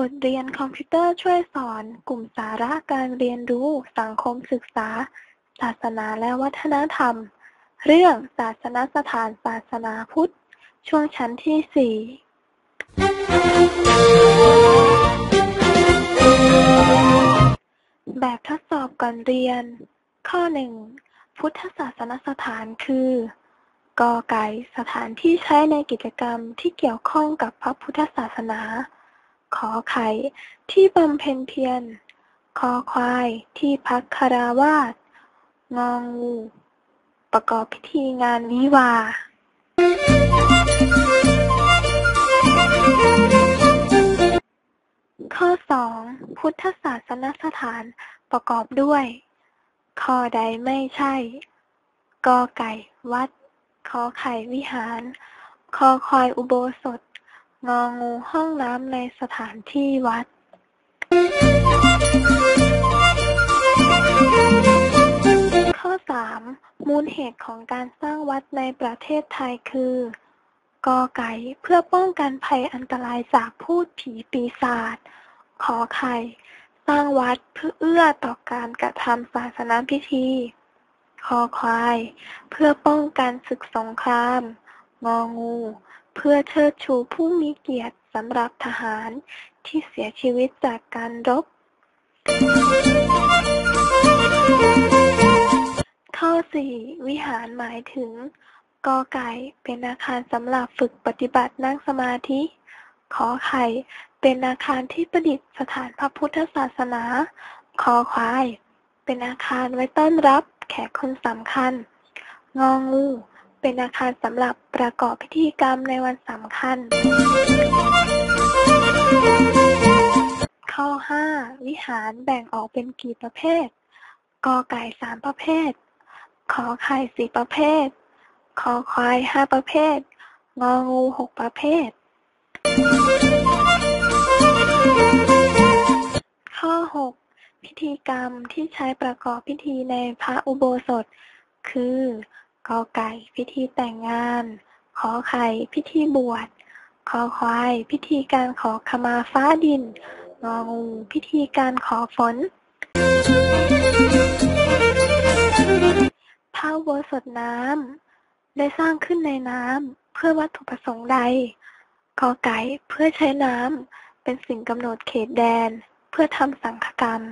บทเรียนคอมพิวเตอร์ช่วยสอน กลุ่มสาระการเรียนรู้ สังคมศึกษา ศาสนาและวัฒนธรรม เรื่องศาสนสถานศาสนาพุทธ ช่วงชั้นที่สี่แบบทดสอบก่อนเรียน ข้อหนึ่งพุทธศาสนสถานคือกอไก่สถานที่ใช้ในกิจกรรมที่เกี่ยวข้องกับพระพุทธศาสนา ขอไข่ที่บำเพ็ญเพียร คอควายที่พักคาราวาสงองู ประกอบพิธีงานวิวาข้อสองพุทธศาสนสถานประกอบด้วย ข้อใดไม่ใช่ กอไก่ วัด ขอไข่วิหาร คอควายอุโบสถ งองูห้องน้ำในสถานที่วัดข้อ 3. มูลเหตุของการสร้างวัดในประเทศไทยคือ กอไก่เพื่อป้องกันภัยอันตรายจากพูดผีปีศาจ ขอไข่ สร้างวัดเพื่อเอื้อต่อการกระทำศาสนาพิธี คอควาย เพื่อป้องกันศึกสงคราม งองู เพื่อเชิดชูผู้มีเกียรติสำหรับทหารที่เสียชีวิตจากการรบ ข้อ 4 วิหารหมายถึงกอไก่เป็นอาคารสำหรับฝึกปฏิบัตินั่งสมาธิ ขอไข่เป็นอาคารที่ประดิษฐานพระพุทธศาสนา คอควาย เป็นอาคารไว้ต้อนรับแขกคนสำคัญ งองู เป็นอาคารสำหรับประกอบพิธีกรรมในวันสำคัญ ข้อ 5 วิหารแบ่งออกเป็นกี่ประเภท กอไก่สามประเภท ขอไข่สี่ประเภทคอควายห้าประเภท งองูหกประเภท ข้อ 6 พิธีกรรมที่ใช้ประกอบพิธีในพระอุโบสถ คือ กอไก่พิธีแต่งงาน ขอไข่พิธีบวชขอควาย พิธีการขอขมาฟ้าดิน งองู พิธีการขอฝนพระอุโบสถน้ำได้สร้างขึ้นในน้ำเพื่อวัตถุประสงค์ใดกอไก่เพื่อใช้น้ำเป็นสิ่งกำหนดเขตแดน เพื่อทำสังฆกรรม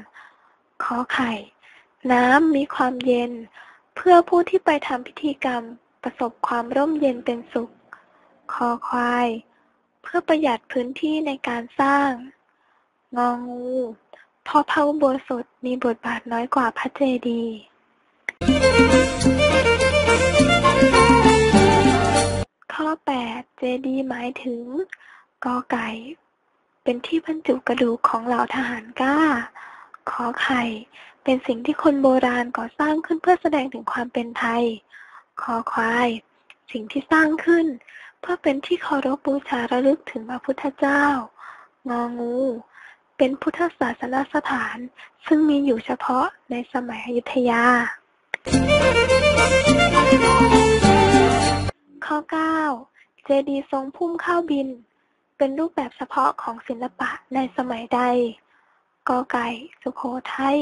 ขอไข่ น้ำมีความเย็น เพื่อผู้ที่ไปทำพิธีกรรมประสบความร่มเย็นเป็นสุข คอควาย เพื่อประหยัดพื้นที่ในการสร้าง งองู เพราะพระอุโบสถมีบทบาทน้อยกว่าพระเจดีย์ข้อ 8 เจดีย์หมายถึง กอไก่ เป็นที่บรรจุกระดูกของเหล่าทหารกล้า ขอไข่ เป็นสิ่งที่คนโบราณก่อสร้างขึ้นเพื่อแสดงถึงความเป็นไทยขอควาย สิ่งที่สร้างขึ้น เพื่อเป็นที่เคารพบูชาระลึกถึงพระพุทธเจ้า งองู เป็นพุทธศาสนสถาน ซึ่งมีอยู่เฉพาะในสมัยอยุธยา ข้อ 9 เจดีย์ทรงพุ่มข้าวบิน เป็นรูปแบบเฉพาะของศิลปะในสมัยใดกอไก่ สุโขทัย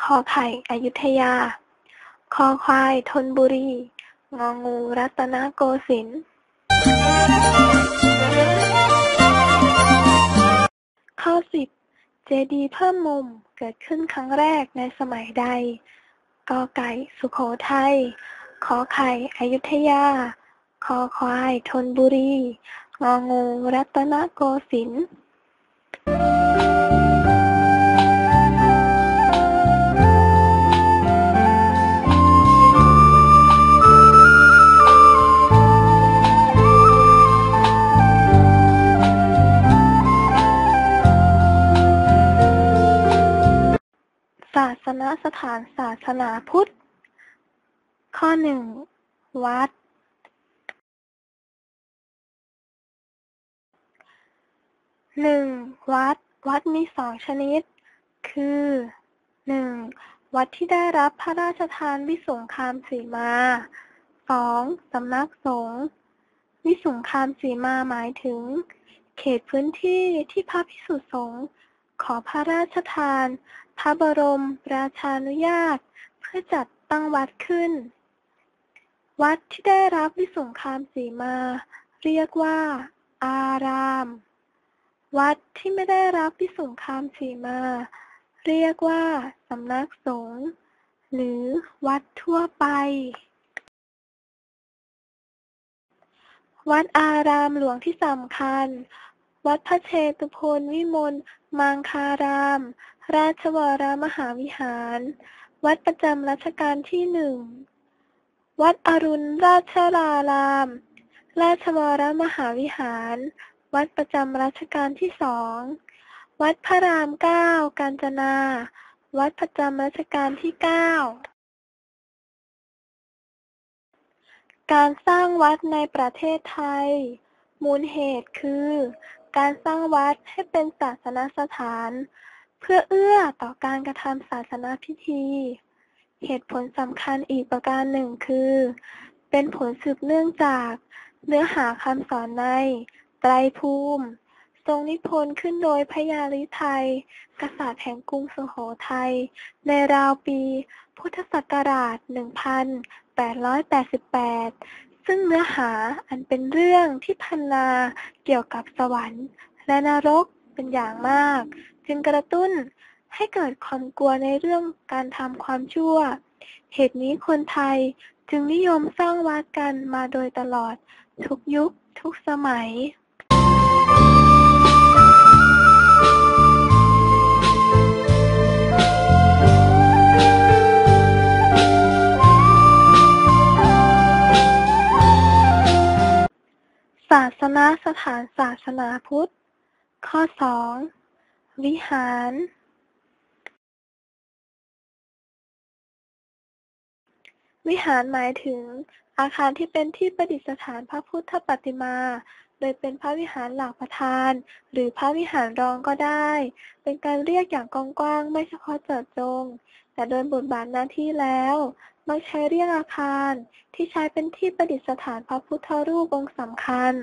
ขอไข่อยุธยา คอควายธนบุรี งองูรัตนโกสินทร์ข้อสิบเจดีเพิ่มมุมเกิดขึ้นครั้งแรกในสมัยใด กอไก่สุโขทัย ขอไข่อยุธยา คอควายธนบุรี งองูรัตนโกสินทร์าสนสถานศาสนาพุทธ ข้อหนึ่งวัด หนึ่งวัด วัดมีสองชนิด คือหนึ่งวัดที่ได้รับพระราชทานวิสุงคามสีมาสองสำนักสงฆ์วิสุงคามสีมาหมายถึง เขตพื้นที่ที่พระภิกษุสงฆ์ขอพระราชทาน พระบรมราชานุญาต เพื่อจัดตั้งวัดขึ้น วัดที่ได้รับวิสุงคามสีมา เรียกว่า อาราม วัดที่ไม่ได้รับวิสุงคามสีมา เรียกว่าสำนักสงฆ์หรือวัดทั่วไป วัดอารามหลวงที่สำคัญ วัดพระเชตุพนวิมลมังคาราม ราชวรมหาวิหาร วัดประจำรัชกาลที่หนึ่ง วัดอรุณราชราราม ราชวรมหาวิหาร วัดประจำรัชกาลที่สอง วัดพระรามเก้ากาญจนา วัดประจำรัชกาลที่เก้าการสร้างวัดในประเทศไทย มูลเหตุคือ การสร้างวัดให้เป็นศาสนสถาน เพื่อเอื้อต่อการกระทำศาสนาพิธี เหตุผลสำคัญอีกประการหนึ่งคือ เป็นผลสืบเนื่องจากเนื้อหาคำสอนใน ไตรภูมิ ทรงนิพนธ์ขึ้นโดยพระยาลิไทย กษัตริย์แห่งกรุงสุโขทัย ในราวปี พุทธศักราช 1888 ซึ่งเนื้อหาอันเป็นเรื่องที่พรรณนาเกี่ยวกับสวรรค์ และนรกเป็นอย่างมาก จึงกระตุ้นให้เกิดความกลัวในเรื่องการทำความชั่ว เหตุนี้คนไทยจึงนิยมสร้างวัดกันมาโดยตลอดทุกยุคทุกสมัยาสนสถานศาสนาพุทธ ข้อ 2 วิหาร วิหารหมายถึง อาคารที่เป็นที่ประดิษฐานพระพุทธปฏิมา โดยเป็นพระวิหารหลักประธาน หรือพระวิหารรองก็ได้ เป็นการเรียกอย่างกว้างๆไม่เฉพาะเจาะจง แต่โดยบทบาทหน้าที่แล้ว มักใช้เรียกอาคาร ที่ใช้เป็นที่ประดิษฐานพระพุทธรูปองค์สำคัญ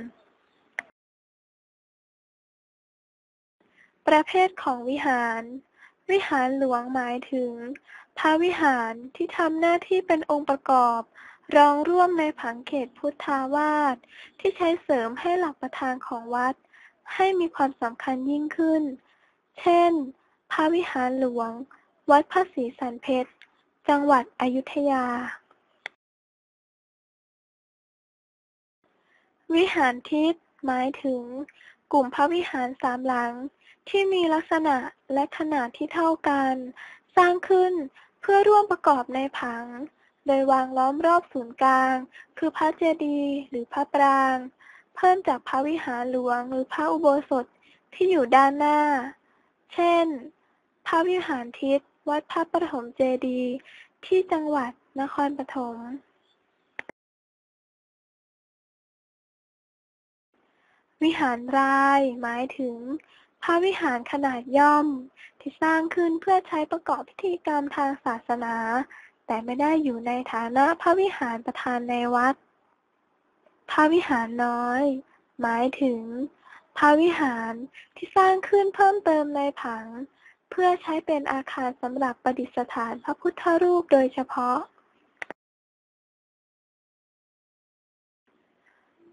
ประเภทของวิหาร วิหารหลวงหมายถึง พระวิหารที่ทำหน้าที่เป็นองค์ประกอบ รองร่วมในผังเขตพุทธาวาสที่ใช้เสริมให้หลักประธานของวัด ให้มีความสำคัญยิ่งขึ้น เช่น พระวิหารหลวง วัดพระศรีสันเพชร จังหวัดอยุธยา วิหารทิศหมายถึง กลุ่มพระวิหารสามหลัง ที่มีลักษณะและขนาดที่เท่ากัน สร้างขึ้นเพื่อร่วมประกอบในผัง โดยวางล้อมรอบศูนย์กลาง คือพระเจดีย์หรือพระปราง เพิ่มจากพระวิหารหลวงหรือพระอุโบสถที่อยู่ด้านหน้า เช่น พระวิหารทิศ วัดพระปฐมเจดีย์ที่จังหวัดนครปฐม วิหารรายหมายถึง พระวิหารขนาดย่อม ที่สร้างขึ้นเพื่อใช้ประกอบพิธีกรรมทางศาสนา แต่ไม่ได้อยู่ในฐานะพระวิหารประธานในวัด พระวิหารน้อย หมายถึง พระวิหารที่สร้างขึ้นเพิ่มเติมในผัง พื่อใช้เป็นอาคารสำหรับประดิษฐานพระพุทธรูปโดยเฉพาะ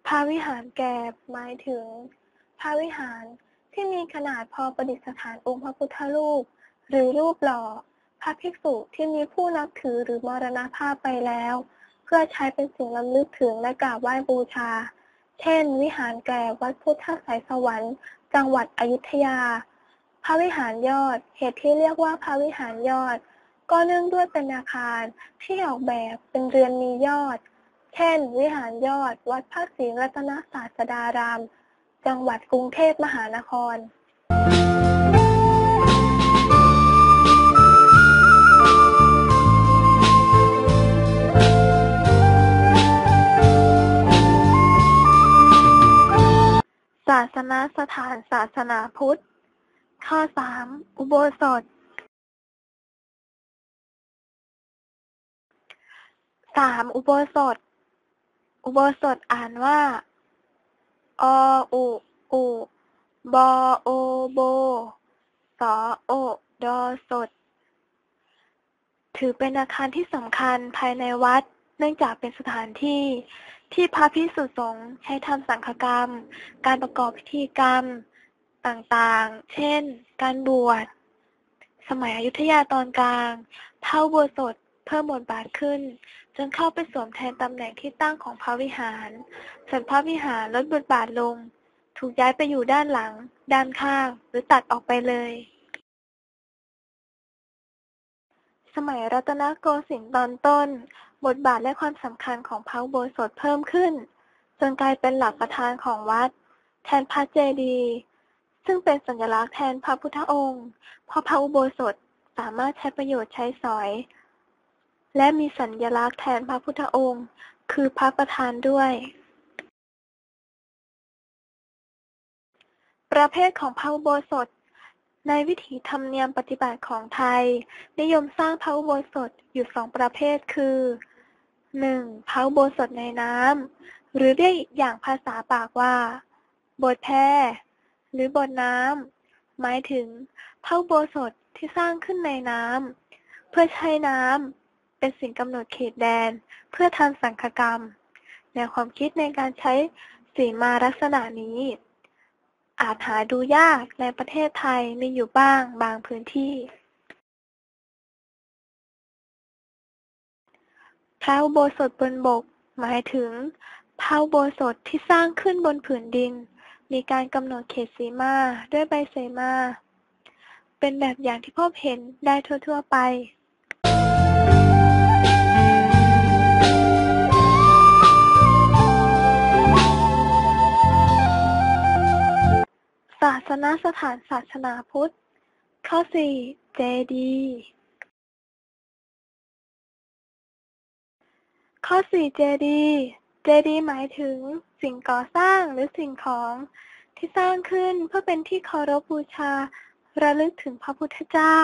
พระวิหารแกบหมายถึง พระวิหารที่มีขนาดพอประดิษฐานองค์พระพุทธรูป หรือรูปหล่อ พระภิกษุที่มีผู้นับถือหรือมรณภาพไปแล้ว เพื่อใช้เป็นสิ่งรำลึกถึงและกราบไหว้บูชา เช่น วิหารแก่วัดพุทธไสยสวรรค์ จังหวัดอยุธยา พระวิหารยอด เหตุที่เรียกว่าพระวิหารยอด ก็เนื่องด้วยเป็นอาคารที่ออกแบบเป็นเรือนมียอด เช่น วิหารยอด วัดพระศรีรัตนศาสดาราม จังหวัดกรุงเทพมหานครศาสนสถานศาสนาพุทธ ข้อ3อุโบสถสามอุโบสถ อุโบสถอ่านว่า ออุอุบโอโบสอโอดอสด ถือเป็นอาคารที่สำคัญภายในวัด เนื่องจากเป็นสถานที่ที่พระภิกษุสงฆ์ใช้ทำสังฆกรรม การประกอบพิธีกรรม ต่างๆ เช่น การบวช สมัยอยุธยาตอนกลาง เท้าบัวสดเพิ่มบทบาทขึ้น จนเข้าไปสวมแทนตำแหน่งที่ตั้งของพระวิหาร ส่วนพระวิหารลดบทบาทลง ถูกย้ายไปอยู่ด้านหลัง ด้านข้าง หรือตัดออกไปเลย สมัยรัตนโกสินทร์ตอนต้น บทบาทและความสำคัญของพระอุโบสถเพิ่มขึ้น จนกลายเป็นหลักประธานของวัด แทนพระเจดีย์ ซึ่งเป็นสัญลักษณ์แทนพระพุทธองค์ เพราะพระอุโบสถสามารถใช้ประโยชน์ใช้สอย และมีสัญลักษณ์แทนพระพุทธองค์ คือพระประธานด้วย ประเภทของพระอุโบสถ ในวิถีธรรมเนียมปฏิบัติของไทย นิยมสร้างพระอุโบสถอยู่สองประเภทคือ 1. พระอุโบสถในน้ำหรือเรียกอีกอย่างภาษาปากว่า โบสถ์แพ หรือบนน้ำหมายถึงพระอุโบสถที่สร้างขึ้นในน้ำเพื่อใช้น้ำเป็นสิ่งกำหนดเขตแดนเพื่อทำสังฆกรรม แนวความคิดในการใช้สีมาลักษณะนี้ อาจหาดูยากในประเทศไทยมีอยู่บ้างบางพื้นที่พระอุโบสถบนบก หมายถึงพระอุโบสถที่สร้างขึ้นบนผืนดิน มีการกำหนดเขตสีมาด้วยใบเสมา เป็นแบบอย่างที่พบเห็นได้ทั่ว ๆ ไปศาสนสถานศาสนาพุทธ ข้อ 4 เจดี ข้อ 4 เจดี เจดีหมายถึง สิ่งก่อสร้างหรือสิ่งของที่สร้างขึ้นเพื่อเป็นที่เคารพบูชา ระลึกถึงพระพุทธเจ้า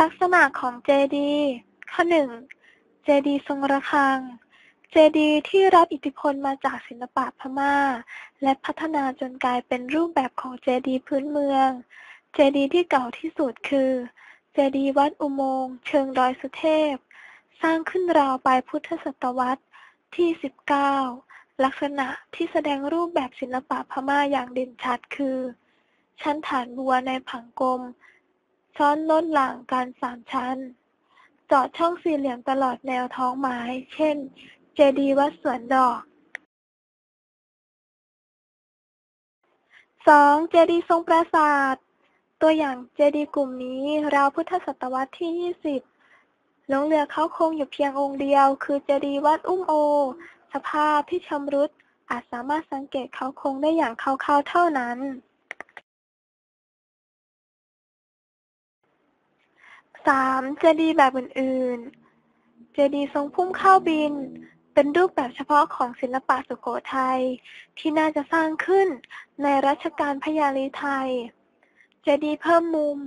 ลักษณะของเจดีย์ข้อ1เจดีย์ทรงระฆัง เจดีย์ที่รับอิทธิพลมาจากศิลปะพม่า และพัฒนาจนกลายเป็นรูปแบบของเจดีย์พื้นเมือง เจดีย์ที่เก่าที่สุดคือ เจดีย์วัดอุโมงค์เชิงดอยสุเทพ สร้างขึ้นราวปลายพุทธศตวรรษที่ 19 ลักษณะที่แสดงรูปแบบศิลปะพม่าอย่างเด่นชัดคือ ชั้นฐานบัวในผังกลม ซ้อนลดหลังกันสามชั้น เจาะช่องสี่เหลี่ยมตลอดแนวท้องไม้ เช่น เจดีย์วัดสวนดอก 2. เจดีย์ทรงปราสาท ตัวอย่างเจดีย์กลุ่มนี้ราวพุทธศตวรรษที่ 20 หลงเหลือเขาคงอยู่เพียงองค์เดียว คือเจดีย์วัดอุ้มโอ สภาพที่ชำรุดอาจสามารถสังเกตเขาคงได้อย่างคร่าวๆเท่านั้น 3. เจดีย์แบบอื่นๆ เจดีย์ทรงพุ่มข้าวบิน เป็นรูปแบบเฉพาะของศิลปะสุโขทัยที่น่าจะสร้างขึ้นในรัชกาลพญาลีไทย เจดีย์เพิ่มมุม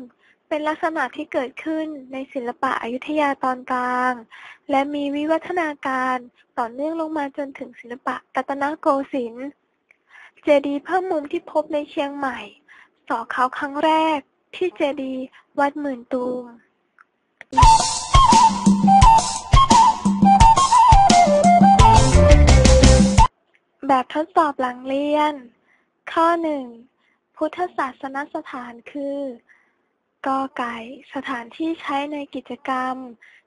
เป็นลักษณะที่เกิดขึ้นในศิลปะอยุธยาตอนกลาง และมีวิวัฒนาการต่อเนื่องลงมาจนถึงศิลปะรัตนโกสินทร์ เจดีย์เพิ่มมุมที่พบในเชียงใหม่ สอเขาครั้งแรกที่เจดีย์วัดหมื่นตูมแบบทดสอบหลังเรียน ข้อ 1 พุทธศาสนสถานคือ กอไก่ สถานที่ใช้ในกิจกรรม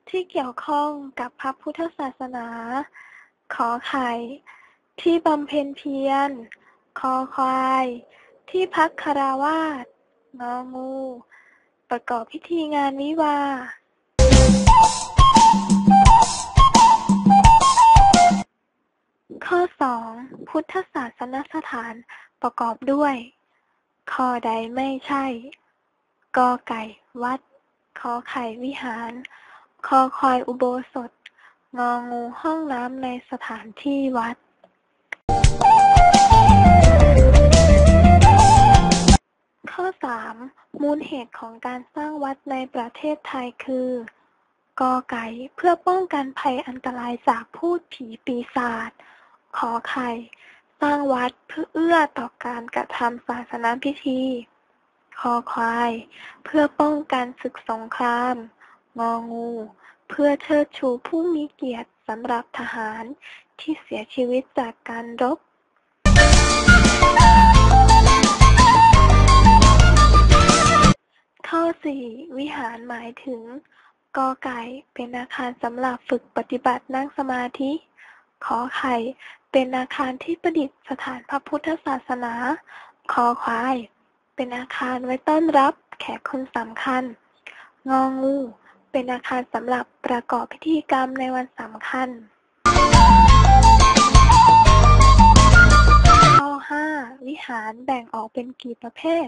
ที่เกี่ยวข้องกับพระพุทธศาสนา ขอไข่ ที่บำเพ็ญเพียร คอควาย ที่พักคาราวาสงองู ประกอบพิธีงานวิวาข้อ 2 พุทธศาสนสถานประกอบด้วย ข้อใดไม่ใช่ กอไก่ วัด ขอไข่วิหาร คอควายอุโบสถ งองูห้องน้ำในสถานที่วัด ข้อ 3 มูลเหตุของการสร้างวัดในประเทศไทยคือกอไก่เพื่อป้องกันภัยอันตรายจากพูดผีปีศาจ ขอไข่ สร้างวัดเพื่อเอื้อต่อการกระทำศาสนาพิธี คอควาย เพื่อป้องกันศึกสงคราม งองู เพื่อเชิดชูผู้มีเกียรติสำหรับทหารที่เสียชีวิตจากการรบข้อ 4 วิหารหมายถึง กอไก่เป็นอาคารสำหรับฝึกปฏิบัตินั่งสมาธิ ขอไข่เป็นอาคารที่ประดิษฐานพระพุทธศาสนา คอควาย เป็นอาคารไว้ต้อนรับแขกคนสำคัญ งองู เป็นอาคารสำหรับประกอบพิธีกรรมในวันสำคัญ ข้อ 5 วิหารแบ่งออกเป็นกี่ประเภท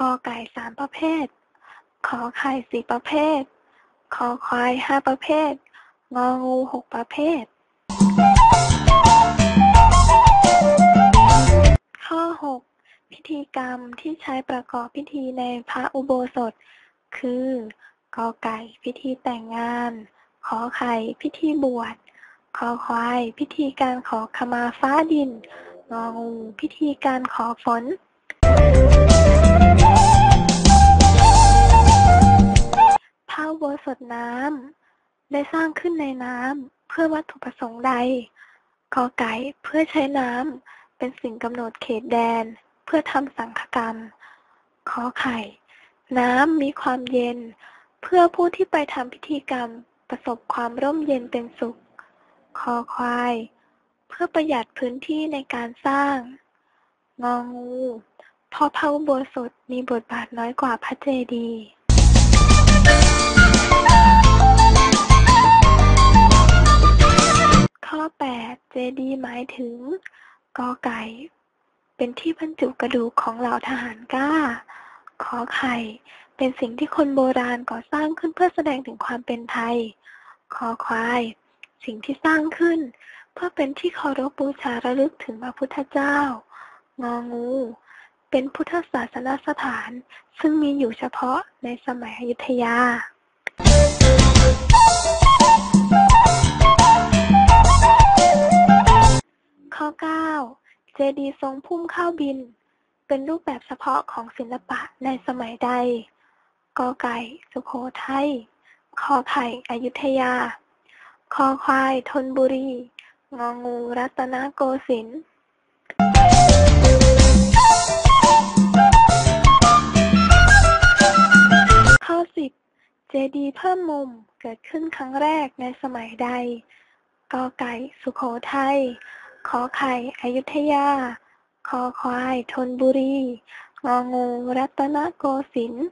กอไก่สามประเภท ขอไข่สี่ประเภทคอควายห้าประเภท งองูหกประเภท ข้อ 6 ธีกรรมที่ใช้ประกอบพิธีในพระอุโบสถ คือ กอไก่พิธีแต่งงาน ขอไข่พิธีบวช คอควาย พิธีการขอขมาฟ้าดิน งองูพิธีการขอฝนพระอุโบสถน้ำได้สร้างขึ้นในน้ำเพื่อวัตถุประสงค์ใดกอไก่เพื่อใช้น้ำเป็นสิ่งกำหนดเขตแดน เพื่อทำสังฆกรรม ขอไข่ น้ำมีความเย็น เพื่อผู้ที่ไปทำพิธีกรรม ประสบความร่มเย็นเป็นสุข คอควาย เพื่อประหยัดพื้นที่ในการสร้าง งองูเพราะพระอุโบสถมีบทบาทน้อยกว่าพระเจดีย์ข้อ 8 เจดีย์หมายถึงกอไก่ เป็นที่บรรจุกระดูกของเหล่าทหารกล้า ขอไข่ เป็นสิ่งที่คนโบราณก่อสร้างขึ้นเพื่อแสดงถึงความเป็นไทย คอควาย สิ่งที่สร้างขึ้น เพื่อเป็นที่เคารพบูชาระลึกถึงพระพุทธเจ้า งองู เป็นพุทธศาสนสถาน ซึ่งมีอยู่เฉพาะในสมัยอยุธยาข้อ9 เจดีย์ทรงพุ่มข้าวบิน เป็นรูปแบบเฉพาะของศิลปะในสมัยใด กอไก่ สุโขทัยขอไข่ อยุธยา คอควาย ธนบุรี งองู รัตนโกสินทร์ข้อ10เจดีย์เพิ่มมุมเกิดขึ้นครั้งแรกในสมัยใด กอไก่ สุโขทัย ขอไข่อยุธยาขอควายธนบุรี งองู รัตนโกสินทร์